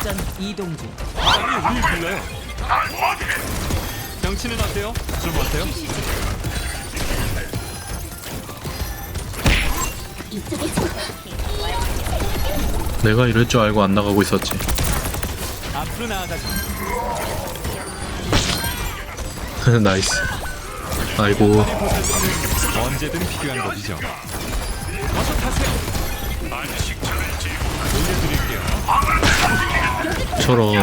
교전 이동 중. 아니 우리 불러요. 정치는 어때요? 좀 어때요? 내가 이럴 줄 알고 안 나가고 있었지. 앞으로 나아가죠. 나이스. 아이고, 언제든 필요한 법이죠. 어서 타세요. 올려드릴게요. 저런.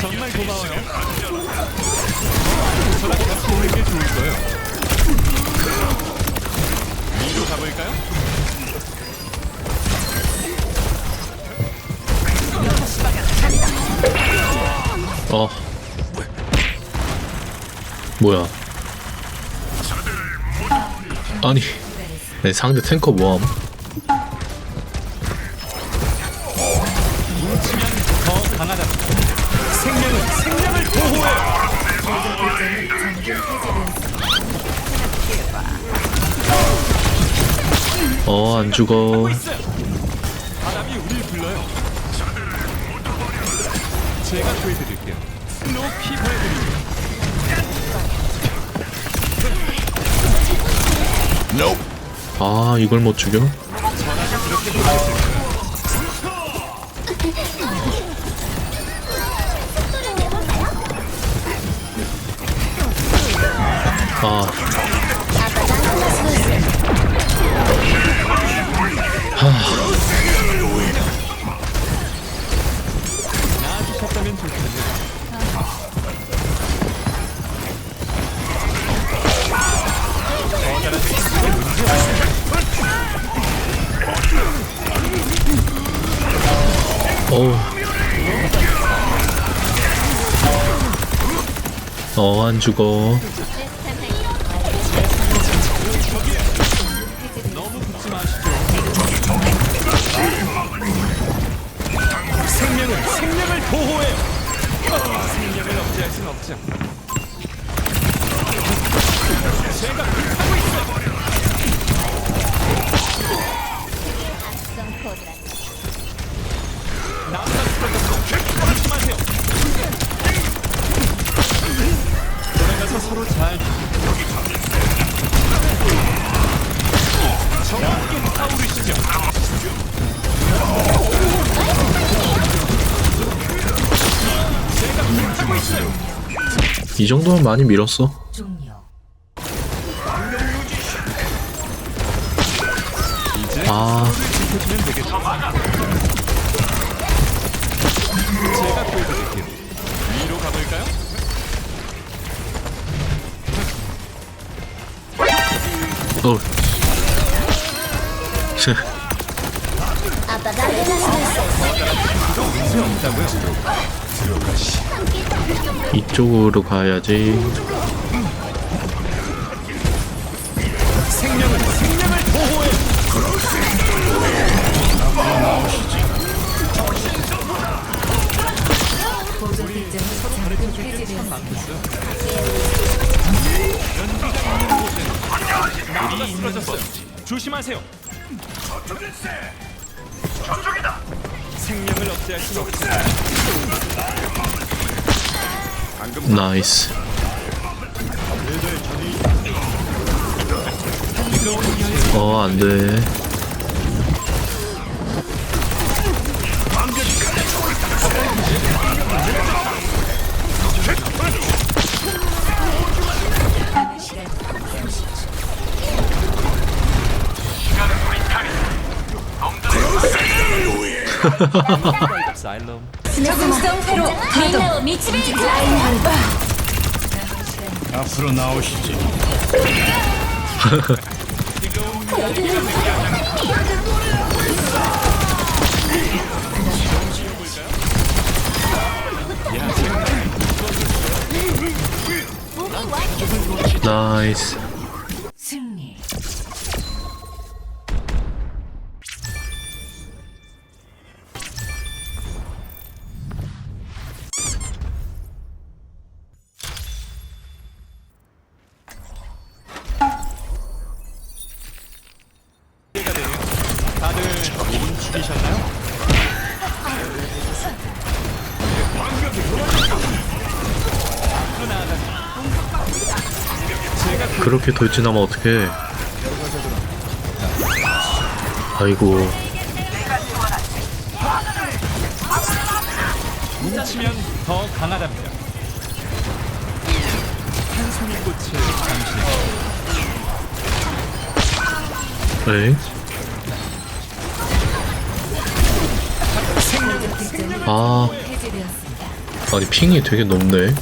정말 고마워요. 저랑 같이 오는 게 좋을 거예요. 위로 가볼까요? 어. 뭐야. 아니, 내 상대 탱커 뭐함? 어, 안 죽어. 바람이 우릴 불러요. 제가 구해드릴게요. 높이 보내드릴게요. 아, 이걸 못 죽여? 아. 어, 안 죽어. 생명은 생명을 보호해요. 어, 생명을 억제할 순 없죠. 제가 불타고 있어요. 나보다 쓰러졌어. 조심하세요. 돌아가서 서로 잘. 제가 불타고 있어요. 이 정도면 많이 밀었어. 이제 아, 지켜주면 되겠죠. 제가 구해드릴게요. 어. 切, 없다고요? 이쪽으로 가야지. 생명을 생명을 억제할 수 없죠. 나이스. 어, 안 돼. 적응성 회로 가동. 앞으로 나오시지. 나이스. 그렇게 돌진하면 어떡해 아이고 뭉치면 더 강하답니다. 한 송이 꽃을 잠시 에? 아. 아니 핑이 되게 높네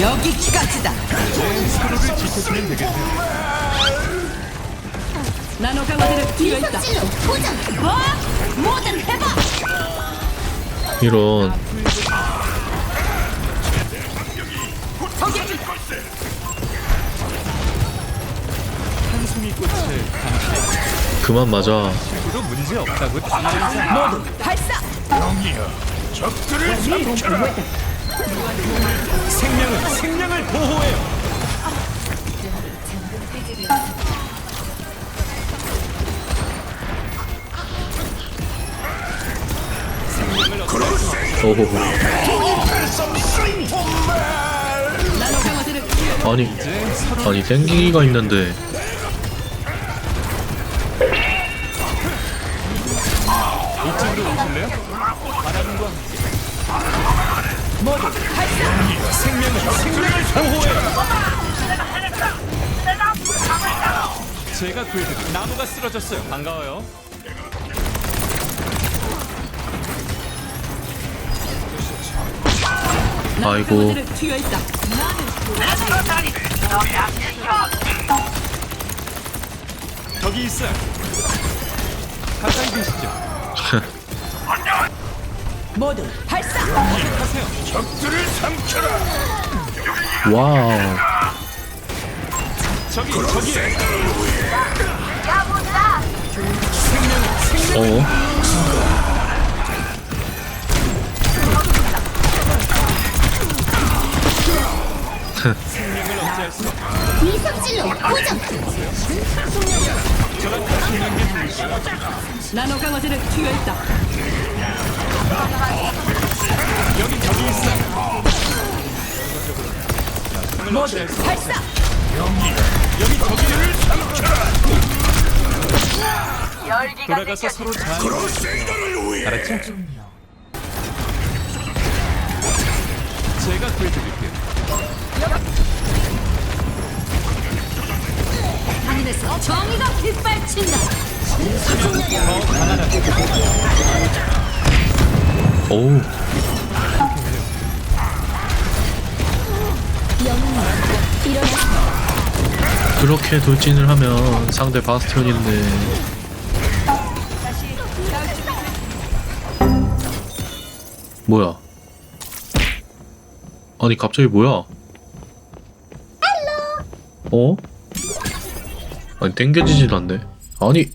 여기까지다. 서로를 지켜주면 되겠네요. 나노 강화제를 뒤에 있다. 뭐? 뭐든 해봐. 이런 한송이 꽃을 잠시 그만 맞아 도 문제 없다고 다른 모두 발사. 생명은 생명을 보호해요. 오호 나노 강화제를 아니 아니 땡기기가 있는데 이쪽으로 오실래요? 바람과 함께 생명은 생명을 보호해요. 제가 구해드린 나무가 쓰러졌어요. 반가워요. 아이고. 저기 있어요. 가까이 계시죠? 모두 발사. 하세요. 와우 저기 저기 어. 이석질로 고정? 나노 강화제를 있다. 여기 억제할 수 없어. 발사. 여기 저기를 돌아가서 서로 잘 알았죠? 제가 구해드릴게요. 하늘에서 정의가 빗발친다. 더 강하다. 오우. 그렇게 돌진을 하면 상대 바스티온인데 뭐야? 아니 갑자기 뭐야? 어? 아니 땡겨지질 않네. 아니